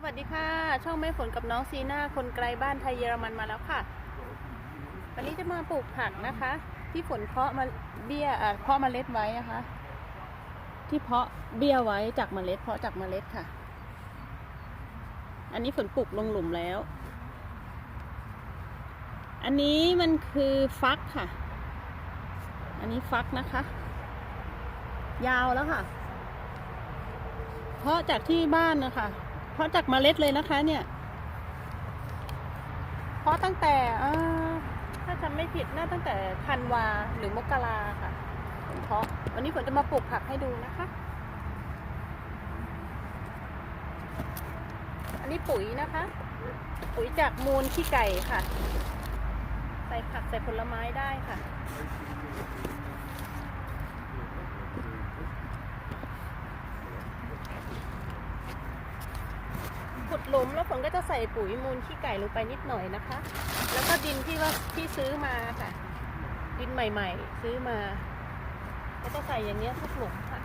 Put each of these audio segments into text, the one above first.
สวัสดีค่ะ ช่องแม่ฝนกับน้องซีน่าคนไกลบ้านไทยเยอรมันมาแล้วค่ะ วันนี้จะมาปลูกผักนะคะ ที่ฝนเพาะมาเบี้ยเอ่อเพาะเมล็ดไว้นะคะ ที่เพาะเบี้ยไว้จากเมล็ด เพาะจากเมล็ดค่ะ อันนี้ฝนปลูกลงหลุมแล้ว อันนี้มันคือฟักค่ะ อันนี้ฟักนะคะ ยาวแล้วค่ะ เพาะจากที่บ้านนะคะ เพาะจากเมล็ดเลยนะคะ เนี่ย เพาะตั้งแต่ถ้าจำไม่ผิดน่าตั้งแต่ธันวาหรือมกราค่ะผมเพาะวันนี้ฝนจะมาปลูกผักให้ดูนะคะ อันนี้ปุ๋ยนะคะ ปุ๋ยจากมูลขี้ไก่ค่ะ ใส่ผักใส่ผลไม้ได้ค่ะ ขุดหลุมแล้วฝนก็จะใส่ปุ๋ยมูลขี้ไก่ลงไปนิดหน่อยนะคะ แล้วก็ดินที่ว่าที่ซื้อมาค่ะ ดินใหม่ ๆ ซื้อมา ก็จะใส่อย่างเนี้ยทุกหลุมค่ะ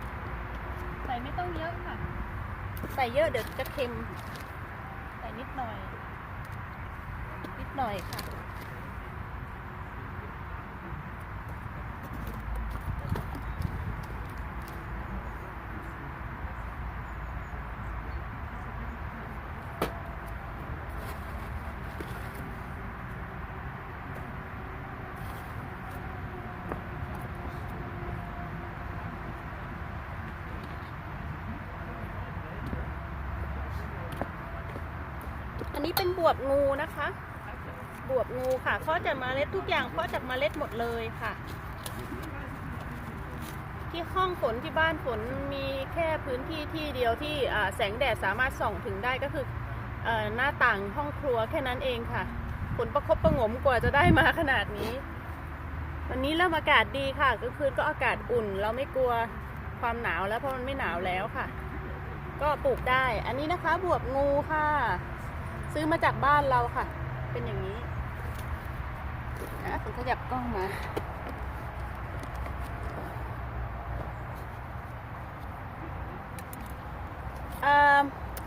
ใส่ไม่ต้องเยอะค่ะ ใส่เยอะเดี๋ยวจะเค็ม ใส่นิดหน่อย นิดหน่อยค่ะ วบงูนะคะบวบงูค่ะเพาะจากเมล็ดทุกอย่างเพาะจากเมล็ดหมดเลยค่ะ ที่ห้องฝนที่บ้านฝนมีแค่พื้นที่ที่เดียวที่แสงแดดสามารถส่องถึงได้ก็คืออหน้าต่างห้องครัวแค่นั้นเองค่ะฝนประคบประงมกว่าจะได้มาขนาดนี้ วันนี้เริ่มอากาศดีค่ะก็คือก็อากาศอุ่น เราไม่กลัวความหนาวแล้วเพราะมันไม่หนาวแล้วค่ะ ก็ปลูกได้ อันนี้นะคะบวบงูค่ะ ซื้อมาจากบ้านเราค่ะ เป็นอย่างนี้นะผมขยับกล้องมา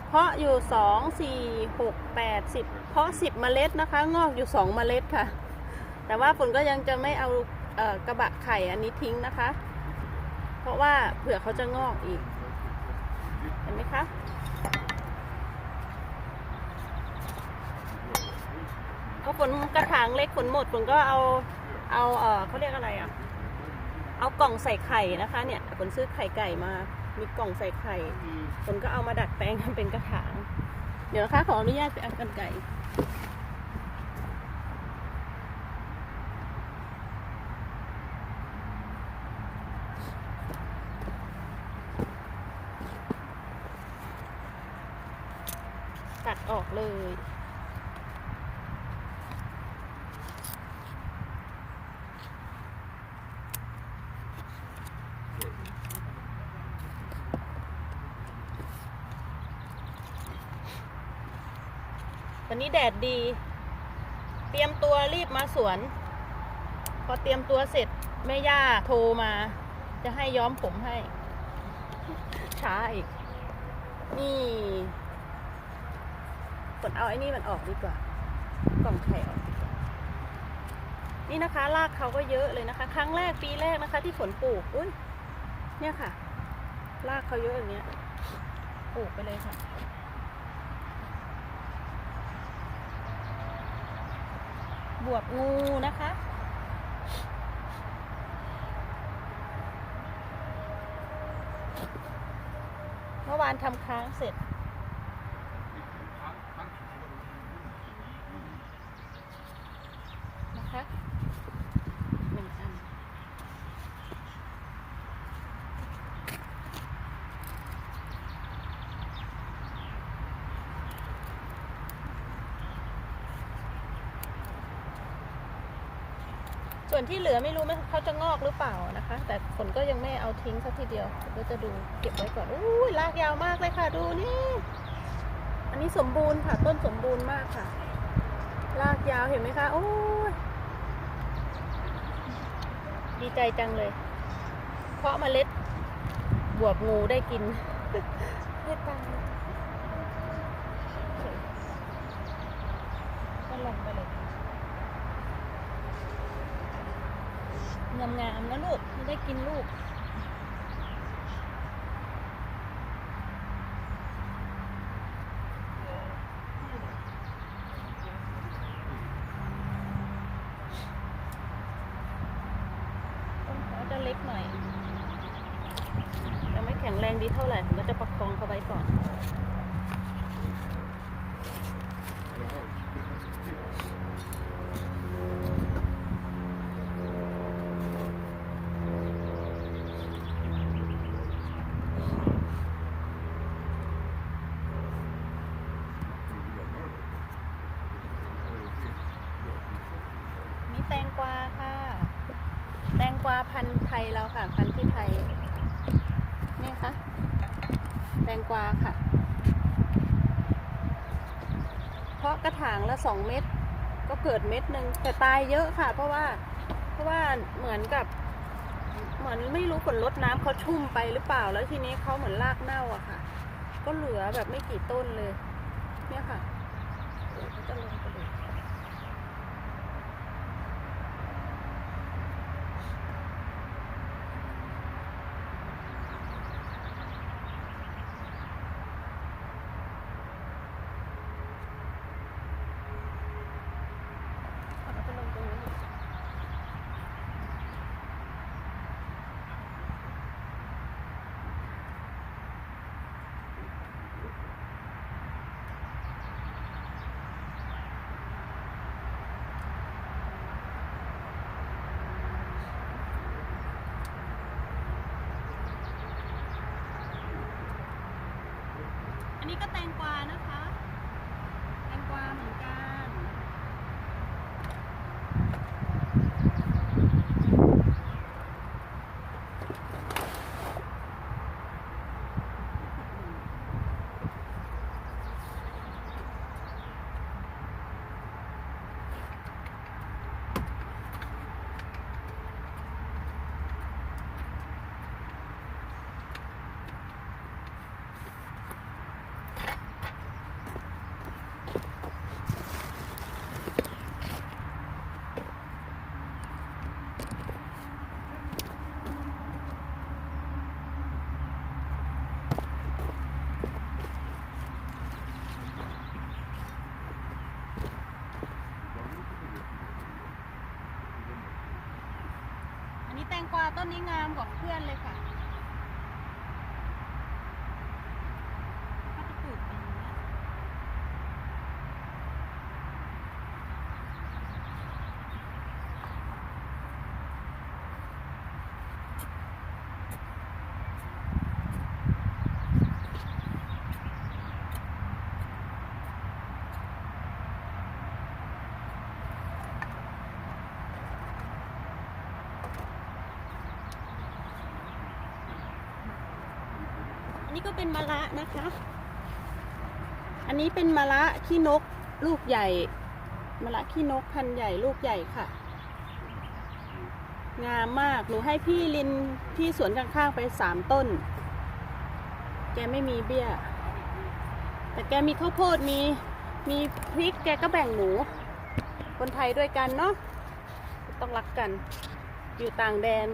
เพาะอยู่สองสี่หกแปดสิบเพาะสิบเมล็ดนะคะ งอกอยู่สองเมล็ดค่ะ แต่ว่าฝนก็ยังจะไม่เอาเออกระบะไข่อันนี้ทิ้งนะคะ เพราะว่าเผื่อเขาจะงอกอีก เห็นไหมคะ ก็ฝนกระถางเล็กฝนหมดฝนก็เอาเอาเออเขาเรียกอะไรอะ เอากล่องใส่ไข่นะคะเนี่ยฝนซื้อไข่ไก่มา มีกล่องใส่ไข่ฝนก็เอามาดัดแปลงทำเป็นกระถาง เดี๋ยวนะคะขออนุญาตไปเอากันไก่ตัดออกเลย นี้แดดดี เตรียมตัวรีบมาสวน พอเตรียมตัวเสร็จแม่ย่าโทรมา จะให้ย้อมผมให้ ช้าอีก นี่กดเอาไอ้นี่มันออกดีกว่ากล่องไข่ออกดีกว่านี่นะคะรากเขาก็เยอะเลยนะคะ ครั้งแรกปีแรกนะคะ ที่ฝนปลูกอุ้ยเนี่ยค่ะรากเขาเยอะอย่างเงี้ยปลูกไปเลยค่ะ บวบงูนะคะ เมื่อวานทำค้างเสร็จ นะคะหนึ่งอัน ส่วนที่เหลือไม่รู้ไหมเขาจะงอกหรือเปล่านะคะ แต่ฝนก็ยังไม่เอาทิ้งสักทีเดียวก็จะดูเก็บไว้ก่อนอุ้ยรากยาวมากเลยค่ะ ดูนี่ อันนี้สมบูรณ์ค่ะ ต้นสมบูรณ์มากค่ะรากยาวเห็นไหมคะโอ้ยดีใจจังเลย เพราะเมล็ดบวบงูได้กินได้ตัง ลงไปเลยค่ะ งามๆนะลูกไม่ได้กินลูก ต้นเขาจะเล็กหน่อยยังไม่แข็งแรงดีเท่าไหร่ผมก็จะประคองเขาไว้ก่อน นี่แตงกวาค่ะ แตงก วาพันธุ์ไทยเราค่ะ พันธุ์ที่ไทยนี่คะแตงกวาค่ะ เพราะกระถางละสองเม็ดก็เกิดเม็ดหนึ่งแต่ตายเยอะค่ะ เพราะว่า เพราะว่าเหมือนกับ เหมือนไม่รู้ฝนลดน้ำเขาชุ่มไปหรือเปล่าแล้วทีนี้เขาเหมือนรากเน่าอะค่ะ ก็เหลือแบบไม่กี่ต้นเลยค่ะเดี๋ยวเขาจะลงไปเลย เอาไปลงตรงนั้นเลยอันนี้ ก็แตงกวานะคะ แตงกวาเหมือนกัน อันนี้แตงกวาต้ นนี้งามกว่าเพื่อนเลยค่ะถ้าจะปลูกเป็นอย่างนี้ยอั นนี้ก็เป็นมะระนะคะ อันนี้เป็นมะระขี้นกลูกใหญ่มะระขี้นกพันใหญ่ลูกใหญ่ค่ะ งามมาก หนูให้พี่ลินที่สวนข้างๆไปสามต้น แกไม่มีเบี้ย แต่แกมีข้าวโพดมีมีพริกแกก็แบ่งหนู คนไทยด้วยกันเนาะต้องรักกัน อยู่ต่างแดน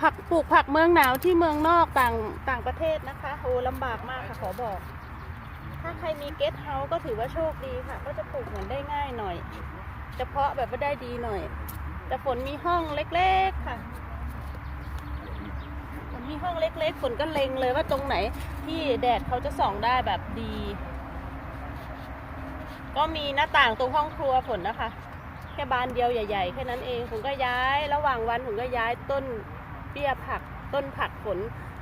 ผักปลูกผักเมืองหนาวที่เมืองนอกต่างต่างประเทศนะคะโอ้ลำบากมากค่ะขอบอก ถ้าใครมีเกสเฮาส์ก็ถือว่าโชคดีค่ะ ก็จะปลูกเหมือนได้ง่ายหน่อย เฉพาะแบบว่าได้ดีหน่อย แต่ฝนมีห้องเล็กๆค่ะฝนมีห้องเล็กๆฝนก็เล็งเลยว่าตรงไหนที่แดดเขาจะส่องได้แบบดี ก็มีหน้าต่างตรงห้องครัวฝนนะคะ แค่บานเดียวใหญ่ ๆ แค่นั้นเองผมก็ย้ายระหว่างวันผมก็ย้ายต้น เบี้ยผัก ต้นผักผล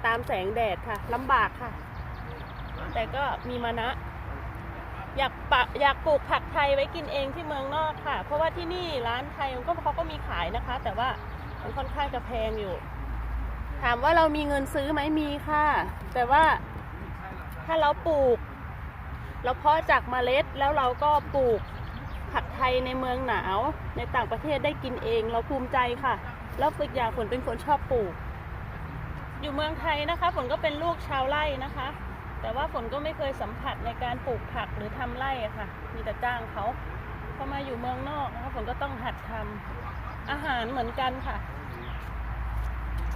ตามแสงแดดค่ะลำบากค่ะ แต่ก็มีมานะ อยากปะอยากปลูกผักไทยไว้กินเองที่เมืองนอกค่ะ เพราะว่าที่นี่ร้านไทยมันก็เขาก็มีขายนะคะ แต่ว่ามันค่อนข้างจะแพงอยู่ ถามว่าเรามีเงินซื้อไหมมีค่ะ แต่ว่าถ้าเราปลูก เราเพาะจากเมล็ดแล้วเราก็ปลูกผักไทยในเมืองหนาวในต่างประเทศได้กินเองเราภูมิใจค่ะ แล้วฝึกอย่างฝนเป็นคนชอบปลูก อยู่เมืองไทยนะคะฝนก็เป็นลูกชาวไร่นะคะ แต่ว่าฝนก็ไม่เคยสัมผัสในการปลูกผักหรือทำไร่อะค่ะ มีแต่จ้างเขาพอมาอยู่เมืองนอกนะคะฝนก็ต้องหัดทำอาหารเหมือนกันค่ะ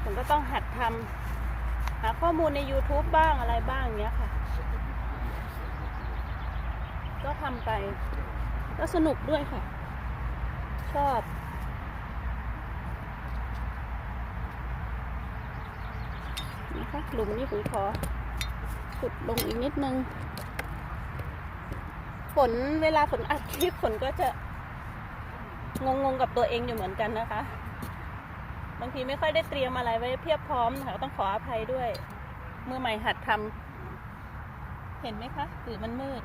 ฝนก็ต้องหัดทำหาข้อมูลใน YouTube บ้างอะไรบ้างเงี้ยค่ะ ก็ทำไป ก็สนุกด้วยค่ะ ชอบ นะคะ หลุมนี้ผมขอขุดลงอีกนิดนึง ฝนเวลาฝนอัดคลิปฝนก็จะงงๆกับตัวเองอยู่เหมือนกันนะคะ บางทีไม่ค่อยได้เตรียมอะไรไว้เพียบพร้อมนะคะต้องขออภัยด้วยมือใหม่หัดทำเห็นไหมคะหรือมันมืด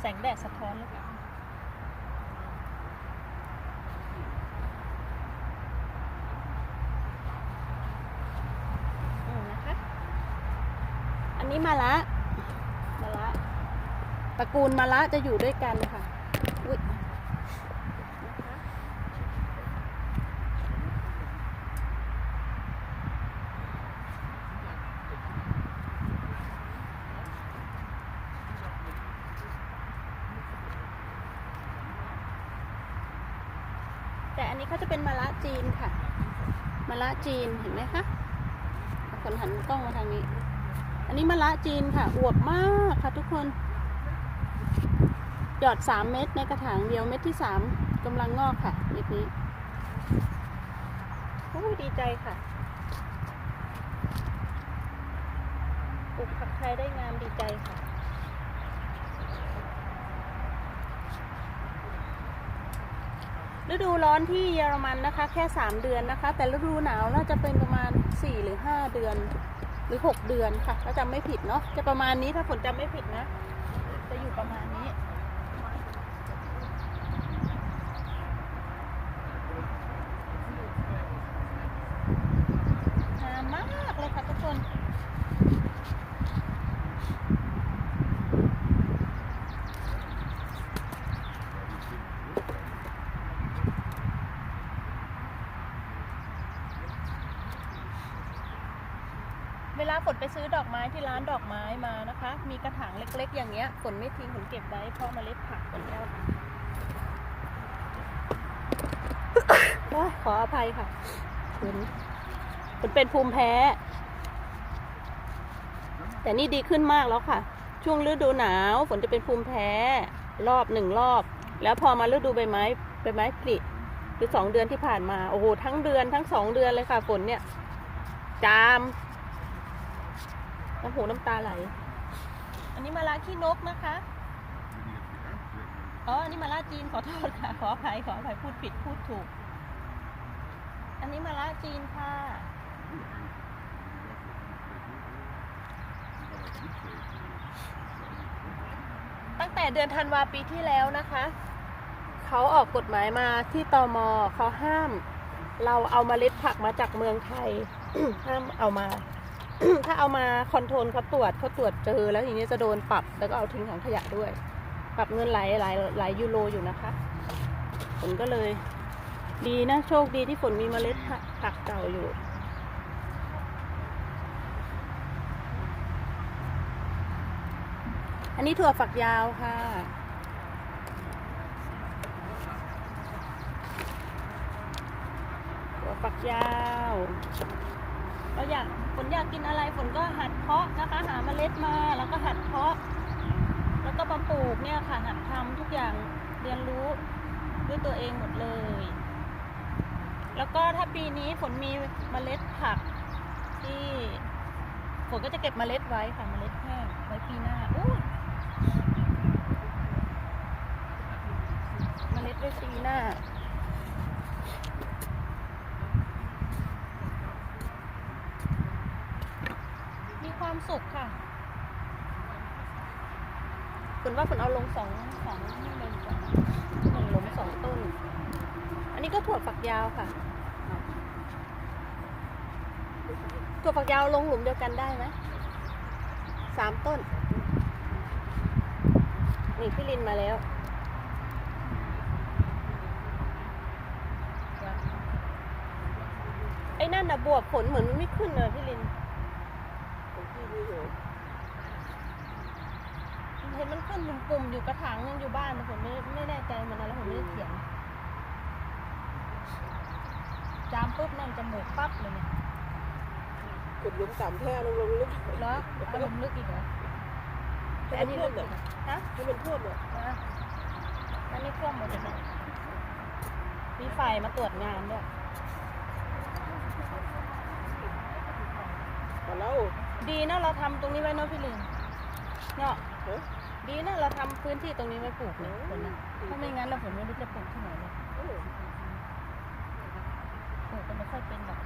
แสงแดดสะท้อนหรือเปล่าอืมนะคะ อันนี้ มาละมาละตระกูลมาละจะอยู่ด้วยกันค่ะอุ๊ยนะคะแต่อันนี้เขาจะเป็นมะละจีนค่ะมะละจีนเห็นไหมคะเอาคนหันกล้องมาทางนี้ อันนี้มะละจีนค่ะ อวบมากค่ะทุกคน หยอดสามเม็ดในกระถางเดียวเม็ดที่สามกำลังงอกค่ะเม็ดนี้โอ้ดีใจค่ะปลูกผักไทยได้งามดีใจค่ะ ฤดูร้อนที่เยอรมันนะคะ แค่สามเดือนนะคะ แต่ฤดูหนาวน่าจะเป็นประมาณสี่หรือห้าเดือน หรือหกเดือนค่ะ ถ้าจำไม่ผิดเนาะจะประมาณนี้ถ้าฝนจำไม่ผิดนะ จะอยู่ประมาณนี้ งามมากเลยค่ะทุกคน เวลาฝนไปซื้ อดอกไม้ที่ร้านดอกไม้มานะคะ มีกระถางเล็กๆ อย่างเงี้ยฝนไม่ทิ้งฝนเก็บไว้เพราะเมล็ดผักฝนแล้วค่ะขออภัยค่ะฝนฝนเป็นภูมิแพ้ แต่นี่ดีขึ้นมากแล้วค่ะ ช่วงฤดูหนาวฝนจะเป็นภูมิแพ้ รอบหนึ่งรอบ แล้วพอมาฤดูใบไม้ใบไม้ผลิคือสองเดือนที่ผ่านมา โอ้โห ทั้งเดือนทั้งสองเดือนเลยค่ะฝนเนี่ย จาม น้ำหูน้ำตาไหล อันนี้มาลาขี้นกนะคะ อ๋อ อันนี้มาลาจีนขอโทษค่ะ ขออภัยขออภัยพูดผิดพูดถูก อันนี้มาลาจีนค่ะ ตั้งแต่เดือนธันวาปีที่แล้วนะคะ เขาออกกฎหมายมาที่ตมเขาห้าม เราเอามาเมล็ดผักมาจากเมืองไทย ห้ามเอามา ถ้าเอามาคอนโทรลเขาตรวจเขาตรวจเจอแล้วอย่างนี้จะโดนปรับแล้วก็เอาทิ้งถังขยะด้วย ปรับเงินหลายหลายหลายยูโรอยู่นะคะฝนก็เลย ดีนะโชคดีที่ฝนมีเมล็ดผักผักเก่าอยู่อันนี้ถั่วฝักยาวค่ะ ถั่วฝักยาวเราอยาก ฝนอยากกินอะไรฝนก็หัดเพาะนะคะ หาเมล็ดมาแล้วก็หัดเพาะ แล้วก็มาปลูกเนี่ยค่ะหัดทำทุกอย่างเรียนรู้ด้วยตัวเองหมดเลย แล้วก็ถ้าปีนี้ฝนมีเมล็ดผักที่ฝนก็จะเก็บเมล็ดไว้ค่ะเมล็ดแห้งไว้ปีหน้าอู้เมล็ดไว้ปีหน้า มีความสุขค่ะ คุณ ว่าคุณเอาลงสองสองนี่เลยดีกว่านะหนึ่งหลุมสองต้น อันนี้ก็ถั่วฝักยาวค่ะ ถั่วฝักยาวลงหลุมเดียวกันได้ไหมสามต้น นี่พี่ลินมาแล้วไอ้นั่นน่ะบวกผลเหมือนมันไม่ขึ้นเลยพี่ลินของพี่นี่เหรอนี่ เห็นมันขึ้นปุ่มๆอยู่กระถางนึงอยู่บ้านแต่ผมไม่ไม่แน่ใจมันอะไรผมไม่ได้เขียนจามปุ๊บนั่นจมูกปั๊บเลยเนี่ยขุดหลุมต่ำแท้ลงลงลึกแล้วอารมณ์ลึกอีกเหรอแต่อันนี้ลึกอีกนะฮะให้มันท่วมอะอะอันนี้เครื่องหมดเลยนะมีไฟมาตรวจงานด้วยแต่เราดีนะเราทำตรงนี้ไว้เนาะพี่ลินเนาะเฮ้ย ดีนะเราทำพื้นที่ตรงนี้ไว้ปลูกเนี่ยคนนะถ้าไม่งั้นเราผมไม่รู้จะปลูกที่ไหนเลยเออปลูกก็ไม่ค่อยเป็นหรอก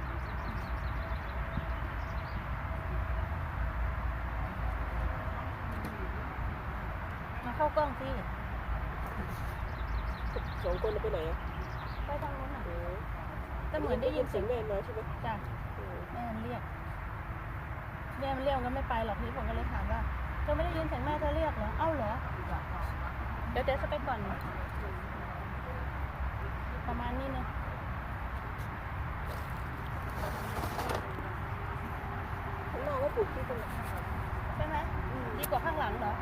มาเข้ากล้องสิสองคนเราไปไหนอะไปทางนู้นน่ะเออแต่เหมือนได้ยินเสีเสียยงงแม่มาใช่ไหมจ้ะเออแม่มันเรียกแม่มันเรียกก็ไม่ไปหรอกพี่ผมก็เลยถามว่า เธอไม่ได้ยินเสียงแม่เธอเรียกเหรอ เอ้าเหรอ เดี๋ยวเดี๋ยวจะไปก่อน ประมาณนี้เนี่ยข้างหน้าก็ปลูกที่ตรงไหนใช่ไหมดีกว่าข้างหลังเหรอ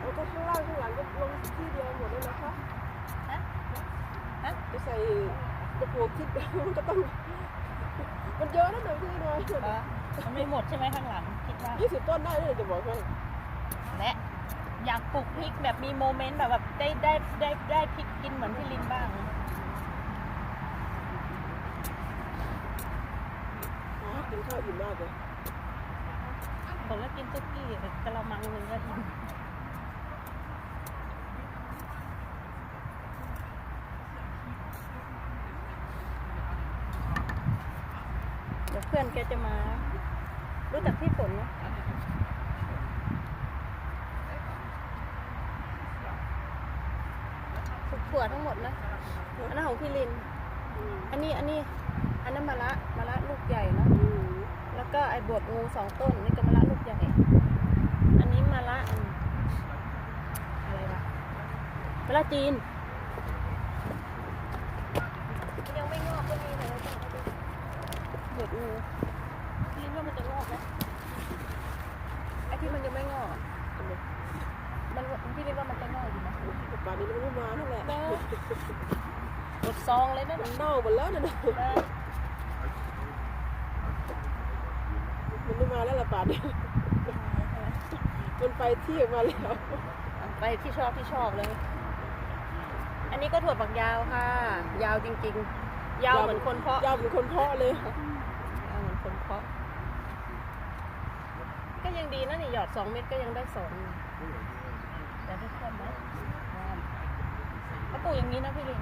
แล้วก็ข้างล่างข้างหลังก็ลงที่เดียวหมดเลยนะคะฮะฮะจะใส่ตะปูคิดมันก็ต้องมันเยอะนะหน่อยที่น้อยเหรอมันไม่หมดใช่ไหมข้างหลังคิดว่ายี่สิบต้นได้เลยจะบอกให้และ อยากปลูกพริกแบบมีโมเมนต์แบบแบบได้ได้ได้ได้พริกกินเหมือนพี่ลินบ้าง อ๋อกินข้าวอิ่มมากเลยผมก็กินซุกี้กระมังหนึ่งก็อิ่มเดี๋ยวเพื่อนแกจะมา รู้จักพี่ฝนไหมถั่วทั้งหมดนะ อันนั้นของ พี่ลินอืมอันนี้อันนี้อันนั้นมะละมะละลูกใหญ่เนาะอืมแล้วก็ไอ้บวบงูสองต้นนี่ก็มะละลูกใหญ่ อันนี้มะละอันอะไรวะมะละจีนยังไม่งอกก็มีเลยบวบงูพี่ว่ามันจะงอกไหมไอ้ที่มันยังไม่งอกอะมันพี่เรียกว่ามันจะงอกอยู่นะป่านนี้มันไม่มานั่นแหละเออ หมดซองเลยนั่นมัน่ะนเน่าหมดแล้วนะเออมันไม่มาแล้วละป่านนี้มันไปที่ออกมาแล้ว ไปที่ชอบที่ชอบเลย อันนี้ก็ถั่วฝักยาวค่ะ ยาวจริง ๆ ยาวเหมือนคนเพาะ ยาวเหมือนคนเพาะเลย ยาวเหมือนคนเพาะ ก็ยังดีนะนี่หยอดสองเม็ดก็ยังได้สองแต่ได้ท่วมไหมเขาปลูกอย่างนี้นะพี่ลิน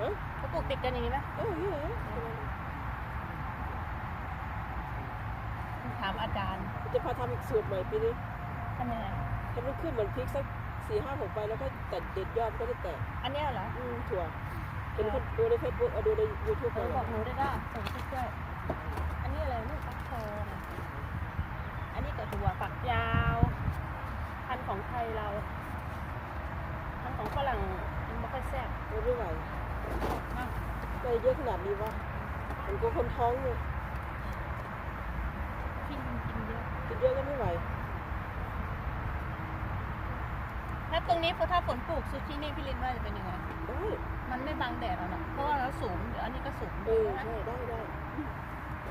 เออเขาปลูกติดกันอย่างนี้ไหมเออเนี่ยถามอาจารย์จะพาทำอีกสูตรใหม่ปีนี้ทำยังไงถ้ามันขึ้นเหมือนพริกสักสี่ห้าหกใบแล้วก็ตัดเด็ดยอดก็ได้แตกอันเนี้ยเหรออืมถั่วเห็นคนดูในเฟซบุ๊กเอาดูในยูทูบเอไปอบอกหนูได้ด้ส่งคลิปด้วยอันนี้อะไรลูกฟักทองอันนี้ก็ถั่วฝักยาวพันธุ์ของไทยเราพันธุ์ของฝรั่งมันไม่ค่อยแซ่บไม่ไหวมากได้ เยอะขนาดนี้วะมันก็คนท้องเนี่ยพี่ลินกินเยอะกินเยอะก็ไม่ไหวแล้วตรงนี้พอถ้าฝนปลูกซุที่นี่พี่ลินว่าจะเป็นยังไง ได้ มันไม่บังแดดหรอกนะเพราะว่าเราสูงเดี๋ยวอันนี้ก็สูงเออนะใช่ได้ได้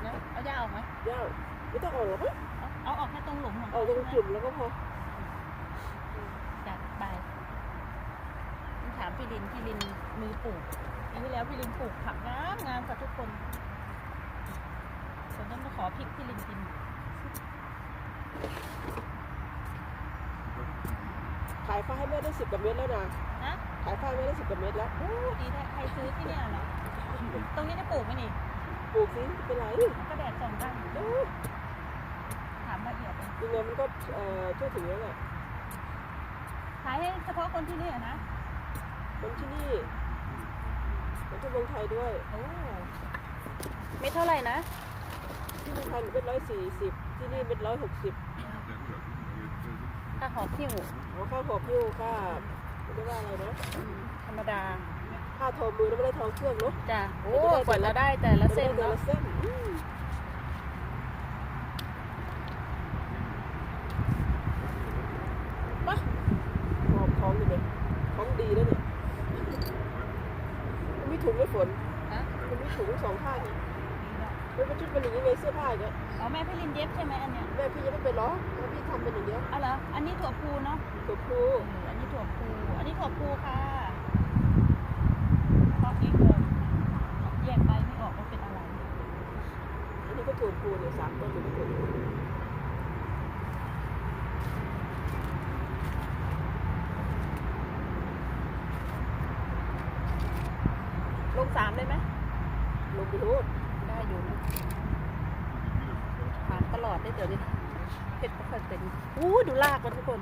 นะเอาหญ้าออกไหมยาวไม่ต้องออกหรอกมั้งเอาเอาออกแค่ตรงหลุมของเอาตรงกลุ่มแล้วก็พอ จัดไปถามพี่ลินพี่ลินมือปลูก อันที่แล้วพี่ลินปลูกผักงามงามกับทุกคนผมต้องมาขอพริกพี่ลินกินขายฟ้าให้แม่ได้สิบกว่าเม็ดแล้วนะนะขายฟ้าให้แม่ได้สิบกว่าเม็ดแล้วโอ้ดีแท้ใครซื้อที่เนี่ยเหรอตรงนี้ได้ปลูกไหมนี่ปลูกสิไม่เป็นไรก็แดดส่องได้เออถามละเอียดเลยยังไงมันก็เอ่อทั่วถึงแล้วแหละขายให้เฉพาะคนที่นี่อะนะคนที่นี่คน ที่เมืองไทยด้วยโอ้ไม่เท่าไหร่นะ ที่เมืองไทยเป็นร้อยสี่สิบที่นี่เป็นร้อยหกสิบถ้าหอคิวเอาค่าหอบพิ้วค่าไม่ได้ว่าอะไรนะอืมธรรมดา ค่าทอมือแล้วไม่ได้ทอเครื่องเนาะจ้ะโอ้กว่าเราได้แต่ละเส้นแต่เนาะละเส้นอืมปะ นี่เนี่ยของดีแล้วเนี่ยมันมีถุงไหม่ฝน ฮะ มันมีถุงสองข้างอีกมันเป็นชุดเป็นอย่างนี้ไงเสื้อผ้าอย่างเงี้ย อ๋อแม่พี่ลินเย็บใช่ไหมอันเนี้ย แม่พี่ยังไม่เป็นหรอกแม่พี่ทำ เป็นอย่างเดียวอ๋อเหรอ อันนี้ถั่วพูเนาะตัวครูเอออันนี้ถั่วพู อันนี้ถั่วพูค่ะเพราะเองเลยแยกใบไม่ออกว่าเป็นอะไร อันนี้ก็ตัวครูเนี่ยสามต้นอยู่ในถุงลงสามเลยไหม ลงไปรู้ ได้อยู่นะถามตลอดได้เดี๋ยวนี้เผ็ดก็ค่อยเป็นอู้ดูลากมันทุกคน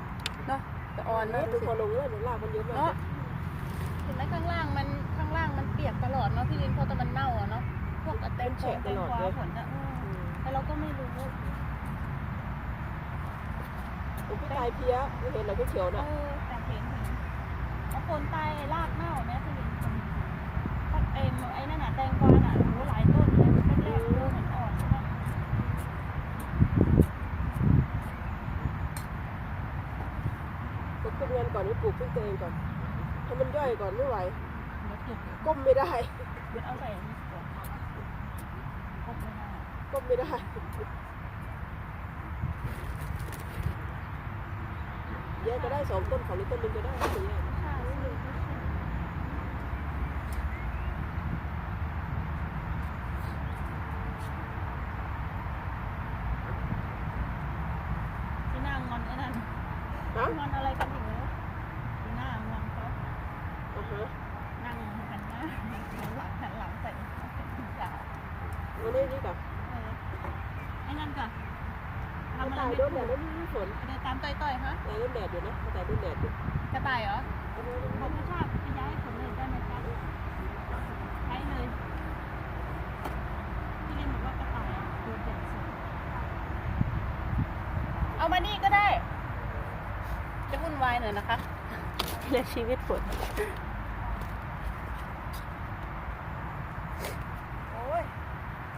เนาะแต่อ่อน นะ เนาะ ดูพอ ลงเลยเดี๋ยวลากมันเยอะมากเนาะเห็นไหมข้างล่างมันข้างล่างมันเปียกตลอดเนาะพี่ลินเพราะแต่มันเน่าอะเนาะพวกอะแตงโมแตงกวาผลอะเอออืมแต่เราก็ไม่รู้ผมพี่ตายเพี้ยไม่เห็นอะไรเขียวๆเอนะอแต่เห็นเห็นเอาคนตายรากเน่าแม่พี่ลินคนไอ้ไอ้นั่นน่ะแตงกวาน่ะโอ้หลายต้นเลยแรกๆดูเหมือนอ่อนใช่ไหม ผมขึ้นเงินก่อนไปปลูกขึ้นตัวเองก่อนให้มันย่อย ก่อนไม่ไหวเดี๋ยวจุกก้มไม่ได้เดี๋ยวเอาใส่อันนี้ก่อนครบไม่ได้ก้มไม่ได้แยกก็ได้สองต้นของนี้ต้นหนึงก็ได้ไม่เป็นไร ใช่ไม่รู้ไม่ใช่ที่หน้างอนไอ้นั่น ฮะ งอนอะไรกันอยู่ที่หน้างอนเขา อ่าฮะ นั่งหันหน้าหันหลังหันหลังใส่จ่า วันนี้นี่กับ เออไอ้นั่นก่อนทำอะไร ตาย ไม่ โด ถู น ก แดดแล้วไม่มีฝน เดินตามต่อยๆฮะ ตายโดนแดดอยู่นะตายโดนแดดอยู่ กระต่ายเหรอผมไม่ชอบไปย้ายผมเลยได้ไหมครับใช้เลยพี่ลินบอกว่ากระต่ายอะดูเด่นสุด เอา มานี่ก็ได้ จะวุ่นวายหน่อยนะคะเรียกชีวิตฝนโอ้ย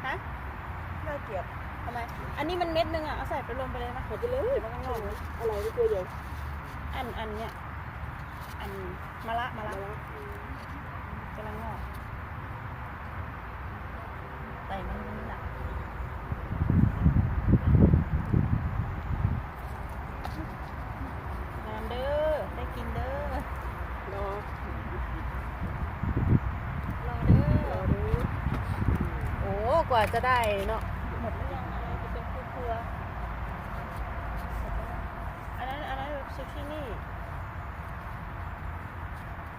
ฮะน่าเกลียดทำไม อันนี้มันเม็ดนึงอะ เอาใส่ไปรวมไปเลยนะหายไปเลยอะไรไม่ตัวใหญ่อันอันเนี้ย อันมะละมะมาละ แล้ว กำลังงอกใส่มันนี่แหละงามเด้อ ได้กินเด้อ รอ รอเด้ ร อ อดู โอ้ กว่า จะได้เนาะหมดหรือยังอะไรจะเป็นเครืออันนั้นอันนั้นแบบซูชินี่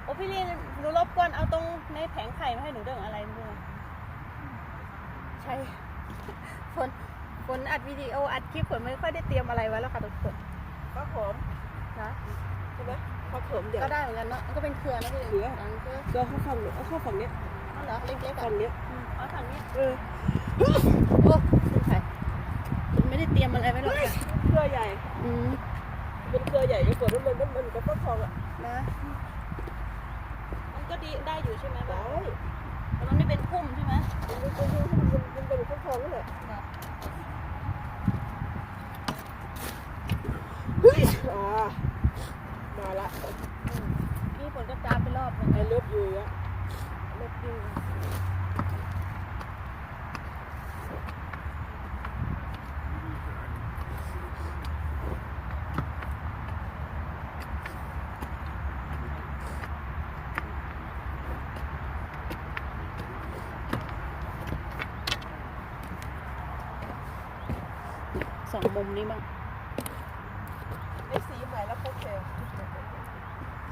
โอ้พี่เรียนหนูรบกวนเอาตรงในแผงไข่มาให้หนูเด้ออะไรไม่รู้ใช่ฝนฝนอัดวิดีโออัดคลิปฝนไม่ค่อยได้เตรียมอะไรไว้แล้วค่ะทุกคนฟักหอมนะใช่ไหมฟักหอมเดี๋ยวก็ได้เหมือนกันเนาะมันก็เป็นเครือนะพี่เครืออันเครือเดี๋ยวเข้าฝั่งนี้เอาเข้าฝั่งนี้อ๋อเหรอเล็กๆอะฝั่งนี้อืมอ๋อฝั่งนี้เออ โอ้คุณไข่คุณไม่ได้เตรียมอะไรไว้หรอกค่ะเครือใหญ่อืมเป็นเครือใหญ่ก็ฝนมันมันมันกับฟักทองอะนะมันก็ดีได้อยู่ใช่ไหมได้แต่มันไม่เป็นพุ่มใช่ไหมมันเป็นมันมันเป็นฟักทองนั่นแหละเฮ้ยอ่ามาละนี่ฝนก็จามไปรอบนึงไอ้เลิฟยูอะเล็บอยู่ สองมุมนี้บ้างไอสีใหม่แล้วโคตรเท่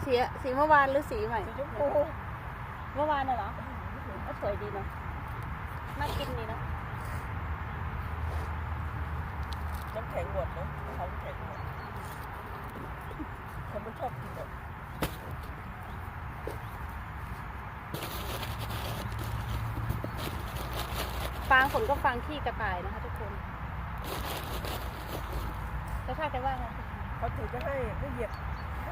สีสีเมื่อวานหรือสีใหม่สีชมพูเมื่อวานน่ะเหรอก็สวยดีเนาะน่ากินดีเนาะน้ำแข็งหมดเนาะเขาน้ำแข็งหมดคนมันชอบกินแบบฟางฝนก็ฟางขี้กระต่ายนะคะ ค่าแกว่าเขาถือจะให้ไม่เหยียบ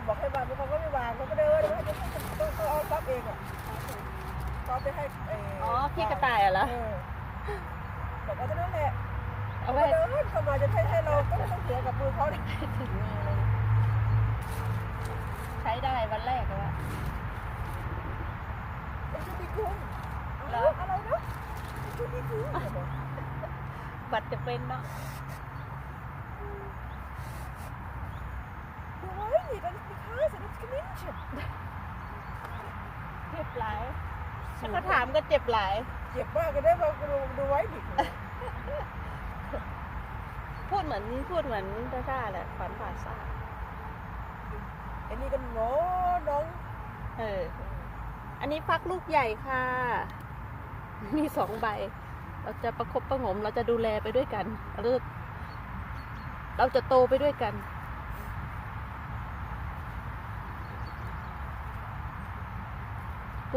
บอกให้วางเขาก็ไม่วางเขาก็เดินว่าจะต้องเขาเอาซับเองอะซับไปให้อ๋อพี่กระต่ายเหรอบอกว่าจะนั่นแหละเอาไปเดินเขามาจะให้ให้เราก็ไม่ต้องเสียกับมือเขาได้ถึงมือเลยใช้ได้วันแรกแล้ว่าชุดดีคุ้มแล้วอะไรนะชุดดีคุ้มบัตรจะเป็นเนาะ Nein, das ist die Kase, das ist Kaninchen. เจ็บหลายถ้าเขาถามก็เจ็บหลาย เจ็บมากก็ได้มาดูดูไว้ผิดพูดเหมือนพูดเหมือนซ่าๆแหละขวัญผ่าซ่าอันนี้ก็งอน้องเออ อันนี้ฟักลูกใหญ่ค่ะ มีสองใบ เราจะประคบประหงม เราจะดูแลไปด้วยกัน เราจะเราจะโตไปด้วยกัน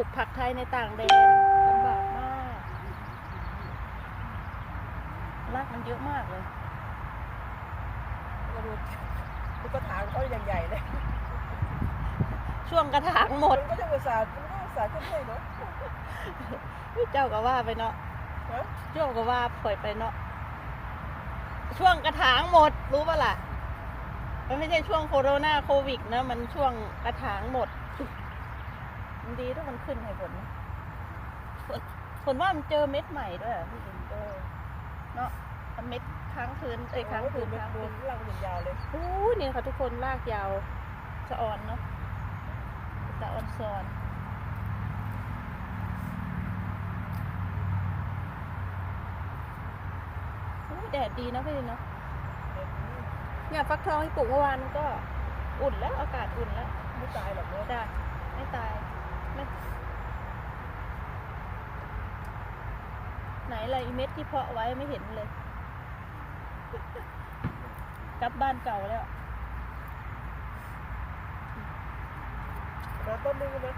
ลูกผักไทยในต่างแดนลำบากมากรากมันเยอะมากเลยมาดูดูกระถางเขาอย่างใหญ่เลยช่วงกระถางหมดมันก็จะอุตส่าห์มันก็อุตส่าห์ขึ้นให้เนาะเจ้าก็ว่าไปเนาะฮะเจ้าก็ว่าปล่อยไปเนาะช่วงกระถางหมดรู้ปะล่ะมันไม่ใช่ช่วงโคโรนาโควิดนะ มันช่วงกระถางหมดมัน ดีถ้ามันขึ้นให้ผลนะผลผลว่ามันเจอเม็ดใหม่ด้วยอะพี่เอ็นเจอเนาะมันเม็ดค้างคืนเอ้ยค้างโอ้คืดูนเม็ดค้างดูคืนล่างมันยาวเลยโอ้ยเนี่ยค่ะทุกคนลากยาวสะออนเนาะสะออนซอนโอ้ยแดดดีเนอะพี่เนาะเนี่ยฟักทองที่ปลูกเมื่อวานก็อุ่นแล้วอากาศอุ่นแล้ว ไม่ตายหรอกเนาะจ้ะไม่ตาย ไม่ไหนอะไรอีเม็ดที่เพาะไว้ไม่เห็นเลย กลับบ้านเก่าแล้วมาต้นนึงไหม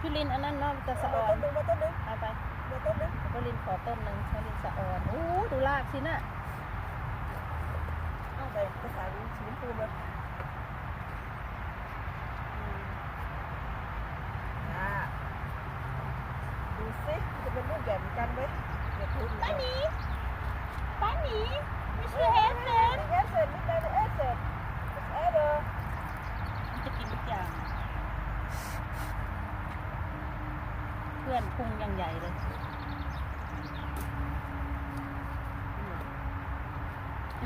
พี่ลินอันนั้นเนาะจะสะออต้นนนึงมาต้นนึงเอาไปมาต้นนึงพี่ลินขอต้นหนึ่งพี่ลินสะออนโอ้ดูรากสิน่ะใส่กระถางสีชมพูมา อืม อ่าดูสิจะเป็นรูป แบบเหมือนกันไหมเดี๋ยวทุบป้าหนีป้าหนีไม่ใช่เฮสเซนเอสเซนนี่เป็นเอสเซนเอเดอร์มันจะกินทุกอย่าง เพื่อนพุงยังใหญ่เลย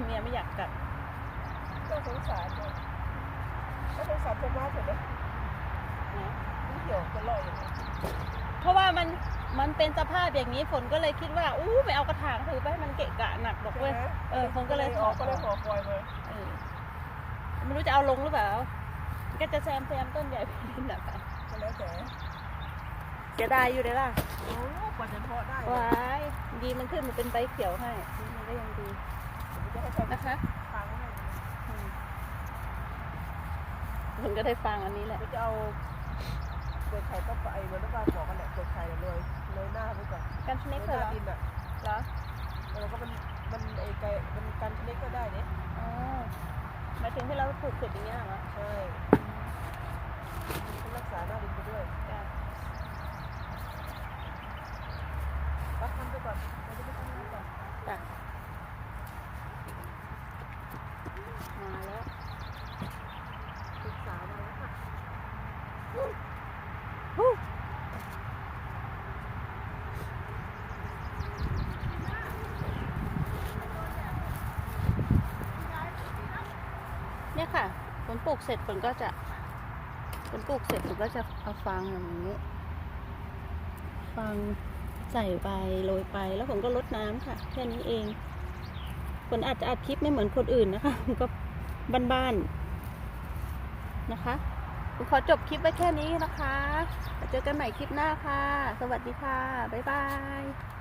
เมียไม่อยากกัดน่าสงสารเลยน่าสงสารชาวบ้านเถอะนะนี่เหี่ยวจะลอยอย่างนี้เพราะว่ามัน มันเป็นสภาพอย่างนี้ฝนก็เลยคิดว่าอู้ไม่เอากระถางถือไปให้มันเกะกะหนักดอกเว้ยเออผมก็เลยออกก็เลยห่อฟอยล์มาเออไม่รู้จะเอาลงหรือเปล่าก็จะแซมแซมต้นใหญ่ไปนิดหน่อยก็แล้วแต่เสียดายอยู่เลยล่ะโอ้กว่าจะเพาะได้ว้ายดีมันขึ้นมันเป็นใบเขียวให้มันก็ยังดีจะให้ใช้นะคะทางให้อืมมันก็ได้ฟังอันนี้แหละก็จะเอาเปลือกไข่ก็ไปเหมือนที่บ้านบอกกันแหละเปลือกไข่เลย เลยหน้าไปก่อนกันชเลนิยดหเหรน้าอดินอะเหรอแล้วก็มันมันไอไก่มันกันชนิดก็ได้เนี่ยอ๋อหมายถึงที่เราปลูกเสร็จอย่างเงี้ยเหรอใช่มันรักษาหน้าดินไปด้วยจ้ะรักทำไปก่อนเราจะไปทำงานก่อนจ้ะมาแล้ว ศึกษามาแล้วค่ะ ฮู้เนี่ยค่ะฝน ปลูกเสร็จฝนก็จะฝนปลูกเสร็จฝนก็จะเอาฟางอย่างนี้ฟางใส่ไปโรยไปแล้วผมก็ลดน้ำค่ะ แค่นี้เองฝนอาจจะอัดคลิปไม่เหมือนคนอื่นนะคะผมก็บ้านๆนะคะผมขอจบคลิปไว้แค่นี้นะคะเจอกันใหม่คลิปหน้าค่ะ สวัสดีค่ะ บ๊ายบาย